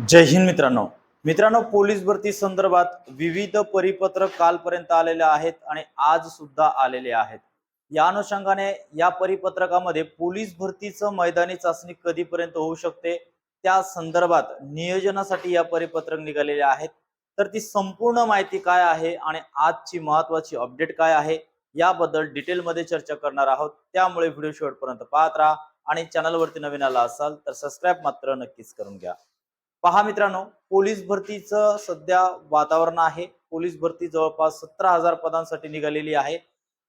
जय हिंद मित्रांनो. मित्रांनो पोलीस भरती संदर्भात विविध परिपत्रक कालपर्यंत आलेले आहेत आणि आज सुद्धा आलेले आहेत. या अनुषंगाने या परिपत्रकामध्ये पोलीस भरतीचं मैदानी चाचणी कधीपर्यंत होऊ शकते त्या संदर्भात नियोजनासाठी या परिपत्रक निघालेले आहेत. तर ती संपूर्ण माहिती काय आहे आणि आजची महत्वाची अपडेट काय आहे याबद्दल डिटेलमध्ये चर्चा करणार आहोत. त्यामुळे व्हिडिओ शेवटपर्यंत पाहत राहा आणि चॅनलवरती नवीन आला असाल तर सबस्क्राईब मात्र नक्कीच करून घ्या. पहा मित्रांनो पोलीस भरतीचं सध्या वातावरण आहे. पोलीस भरती जवळपास सतरा हजार पदांसाठी निघालेली आहे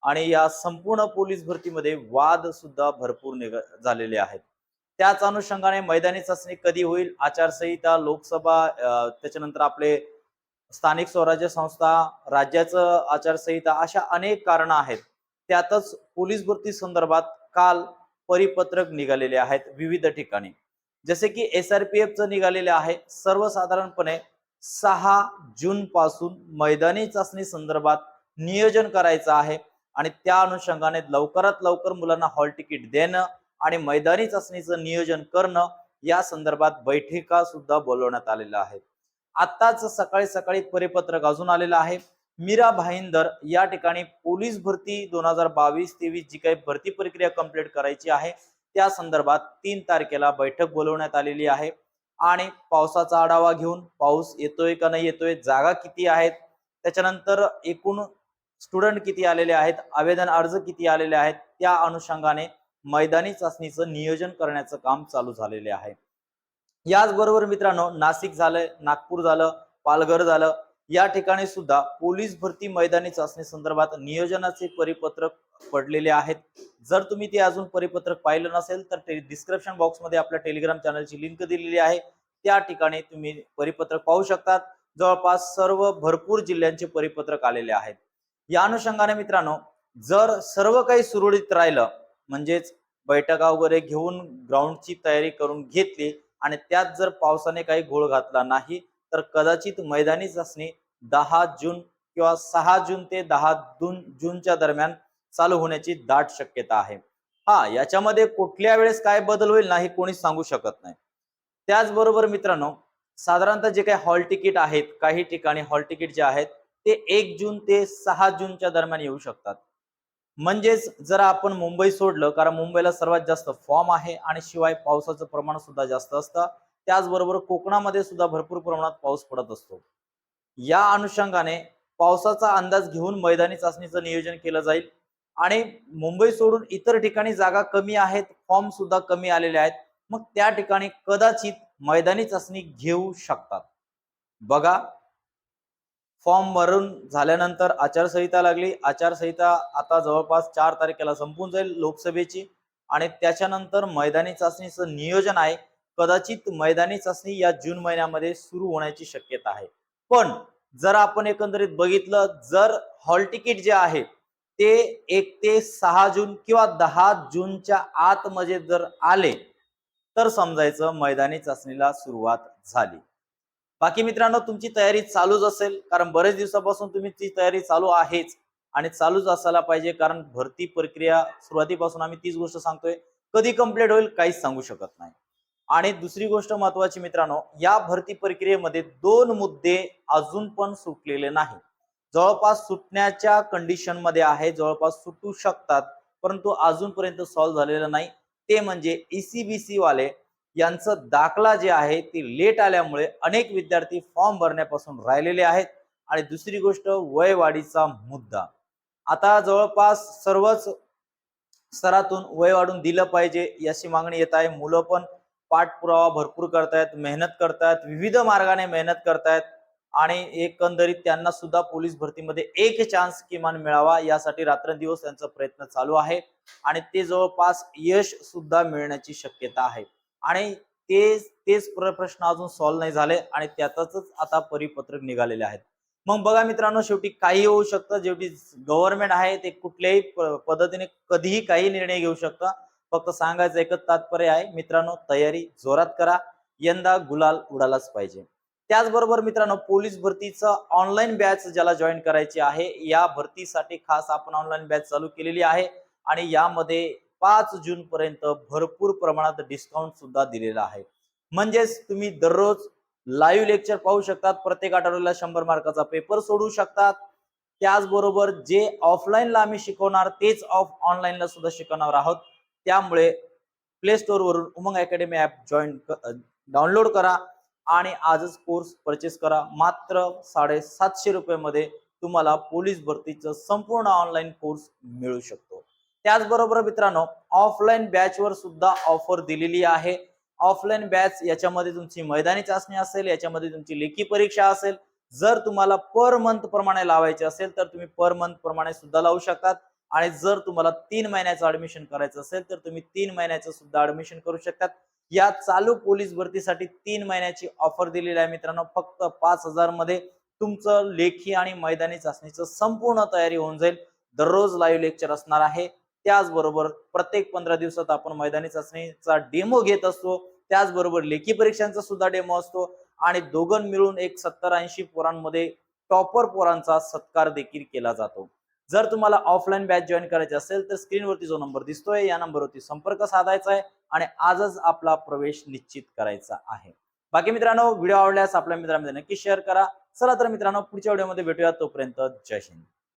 आणि या संपूर्ण पोलीस भरतीमध्ये वाद सुद्धा भरपूर निघ झालेले आहेत. त्याच अनुषंगाने मैदानी चाचणी कधी होईल आचारसंहिता लोकसभा त्याच्यानंतर आपले स्थानिक स्वराज्य संस्था राज्याचं आचारसंहिता अशा अनेक कारणं आहेत. त्यातच पोलीस भरती संदर्भात काल परिपत्रक निघालेले आहेत विविध ठिकाणी. जसे की एस आर पी एफचं निघालेले आहे सर्वसाधारणपणे सहा जून पासून मैदानी चाचणी संदर्भात नियोजन करायचं आहे आणि त्या अनुषंगाने लवकरात लवकर मुलांना हॉल तिकीट देणं आणि मैदानी चाचणीचं नियोजन करणं या संदर्भात बैठका सुद्धा बोलवण्यात आलेल्या आहेत. आत्ताच सकाळी सकाळी परिपत्रक अजून आलेलं आहे. मीरा भाईंदर या ठिकाणी पोलीस भरती दोन हजार बावीस तेवीस जी काही भरती प्रक्रिया कंप्लीट करायची आहे. त्या संदर्भात तीन तारखेला बैठक बोलवण्यात आलेली आहे. आणि पावसाचा आढावा घेऊन पाऊस येतोय का नाही येतोय जागा किती आहेत त्याच्यानंतर एकूण स्टुडंट किती आलेले आहेत आवेदन अर्ज किती आलेले आहेत त्या अनुषंगाने मैदानी चाचणीचं नियोजन करण्याचं काम चालू झालेले आहे. याचबरोबर मित्रांनो नाशिक झालं नागपूर झालं पालघर झालं या ठिकाणी सुद्धा पोलीस भरती मैदानी चाचणी संदर्भात नियोजनाचे परिपत्रक पडलेले आहेत. जर तुम्ही ते अजून परिपत्रक पाहिलं नसेल तर डिस्क्रिप्शन बॉक्समध्ये आपल्या टेलिग्राम चॅनलची लिंक दिलेली आहे. त्या ठिकाणी तुम्ही परिपत्रक पाहू शकतात. जवळपास सर्व भरपूर जिल्ह्यांचे परिपत्रक आलेले आहेत. या अनुषंगाने मित्रांनो जर सर्व काही सुरळीत राहिलं म्हणजेच बैठका वगैरे घेऊन ग्राउंडची तयारी करून घेतली आणि त्यात जर पावसाने काही घोळ घातला नाही तर कदाचित मैदानी चाचणी दहा जून किंवा सहा जून ते दहा जून जूनच्या दरम्यान चालू होण्याची दाट शक्यता आहे. हा याच्यामध्ये कुठल्या वेळेस काय बदल होईल ना हे कोणीच सांगू शकत नाही. त्याचबरोबर मित्रांनो साधारणतः जे काही हॉल तिकीट आहेत काही ठिकाणी हॉल तिकीट जे आहेत ते एक जून ते सहा जूनच्या दरम्यान येऊ शकतात. म्हणजेच जर आपण मुंबई सोडलं कारण मुंबईला सर्वात जास्त फॉर्म आहे आणि शिवाय पावसाचं प्रमाण सुद्धा जास्त असतं त्याचबरोबर कोकणामध्ये सुद्धा भरपूर प्रमाणात पाऊस पडत असतो. या अनुषंगाने पावसाचा अंदाज घेऊन मैदानी चाचणीचं नियोजन केलं जाईल. आणि मुंबई सोडून इतर ठिकाणी जागा कमी आहेत फॉर्म सुद्धा कमी आलेले आहेत. मग त्या ठिकाणी कदाचित मैदानी चाचणी घेऊ शकतात. बघा फॉर्म भरून झाल्यानंतर आचारसंहिता लागली. आचारसंहिता आता जवळपास चार तारखेला संपून जाईल लोकसभेची. आणि त्याच्यानंतर मैदानी चाचणीचं नियोजन आहे. कदाचित मैदानी चाचणी या जून महिन्यामध्ये सुरू होण्याची शक्यता आहे. पण जर आपण एकंदरीत बघितलं जर हॉल तिकीट जे आहे ते एक ते सहा जून किंवा दहा जूनच्या आतमध्ये जर आले तर समजायचं मैदानी चाचणीला सुरुवात झाली. बाकी मित्रांनो तुमची तयारी चालूच असेल कारण बरेच दिवसापासून तुम्ही ती तयारी चालू आहेच आणि चालूच असायला पाहिजे कारण भरती प्रक्रिया सुरुवातीपासून आम्ही तीच गोष्ट सांगतोय कधी कंप्लीट होईल काहीच सांगू शकत नाही. आणि दुसरी गोष्ट महत्वाची मित्रांनो या भरती प्रक्रियेमध्ये दोन मुद्दे अजून पण सुटलेले नाही. जवळपास सुटण्याच्या कंडिशनमध्ये आहे जवळपास सुटू शकतात परंतु अजूनपर्यंत सॉल्व्ह झालेलं नाही. ते म्हणजे ईसीबीसी वाले यांचं दाखला जे आहे ती लेट आल्यामुळे अनेक विद्यार्थी फॉर्म भरण्यापासून राहिलेले आहेत. आणि दुसरी गोष्ट वयवाढीचा मुद्दा. आता जवळपास सर्वच स्तरातून वय वाढून दिलं पाहिजे याची मागणी येत आहे. मुलं पण पाठपुरावा भरपूर करतायत मेहनत करतायत विविध मार्गाने मेहनत करतायत आणि एकंदरीत त्यांना सुद्धा पोलीस भरतीमध्ये एक चान्स किमान मिळावा यासाठी रात्रंदिवस त्यांचा प्रयत्न चालू आहे आणि ते जवळपास यश सुद्धा मिळण्याची शक्यता आहे. आणि ते तेच प्र- प्रश्न अजून सॉल्व्ह नाही झाले आणि त्यातच आता परिपत्रक निघालेले आहेत. मग बघा मित्रांनो शेवटी काही होऊ शकतं शेवटी गव्हर्नमेंट आहे ते कुठल्याही पद्धतीने कधीही काही निर्णय घेऊ शकतं. फक्त सांगायचं एकच तात्पर्य आहे मित्रांनो तयारी जोरात करा. यंदा गुलाल उडालाच पाहिजे. त्याचबरोबर मित्रांनो पोलीस भरतीचं ऑनलाईन बॅच ज्याला जॉईन करायची आहे या भरतीसाठी खास आपण ऑनलाईन बॅच चालू केलेली आहे आणि यामध्ये पाच जून पर्यंत भरपूर प्रमाणात डिस्काउंट सुद्धा दिलेला आहे. म्हणजेच तुम्ही दररोज लाईव्ह लेक्चर पाहू शकतात प्रत्येक आठवड्याला शंभर मार्काचा पेपर सोडू शकतात. त्याचबरोबर जे ऑफलाईनला आम्ही शिकवणार तेच ऑफ ऑनलाईनला सुद्धा शिकवणार आहोत. त्यामुळे play स्टोअरवरून Umang academy app join download करा आणि आजच कोर्स परचेस करा. मात्र साडेसातशे रुपये मध्ये तुम्हाला पोलीस भरतीचं संपूर्ण ऑनलाईन कोर्स मिळू शकतो. त्याचबरोबर मित्रांनो ऑफलाईन बॅच वर सुद्धा ऑफर दिलेली आहे. ऑफलाईन बॅच याच्यामध्ये तुमची मैदानी चाचणी असेल याच्यामध्ये तुमची लेखी परीक्षा असेल. जर तुम्हाला पर मंथ प्रमाणे लावायचे असेल तर तुम्ही पर मंथ प्रमाणे सुद्धा लावू शकतात. आणि जर तुम्हाला तीन महिन्याचं ऍडमिशन करायचं असेल तर तुम्ही तीन महिन्याचं सुद्धा ऍडमिशन करू शकतात. या चालू पोलीस भरतीसाठी तीन महिन्याची ऑफर दिलेली आहे मित्रांनो. फक्त पाच हजारमध्ये तुमचं लेखी आणि मैदानी चाचणीचं संपूर्ण तयारी होऊन जाईल. दररोज लाईव्ह लेक्चर असणार आहे. त्याचबरोबर प्रत्येक पंधरा दिवसात आपण मैदानी चाचणीचा डेमो घेत असतो. त्याचबरोबर लेखी परीक्षांचा सुद्धा डेमो असतो. आणि दोघं मिळून एक सत्तर ऐंशी पोरांमध्ये टॉपर पोरांचा सत्कार देखील केला जातो. जर तुम्हाला ऑफलाईन बॅच जॉईन करायची असेल तर स्क्रीनवरती जो नंबर दिसतोय या नंबरवरती संपर्क साधायचा आहे आणि आजच आपला प्रवेश निश्चित करायचा आहे. बाकी मित्रांनो व्हिडिओ आवडल्यास आपल्या मित्रांमध्ये नक्की शेअर करा. चला तर मित्रांनो पुढच्या व्हिडिओमध्ये भेटूया. तोपर्यंत जय हिंद.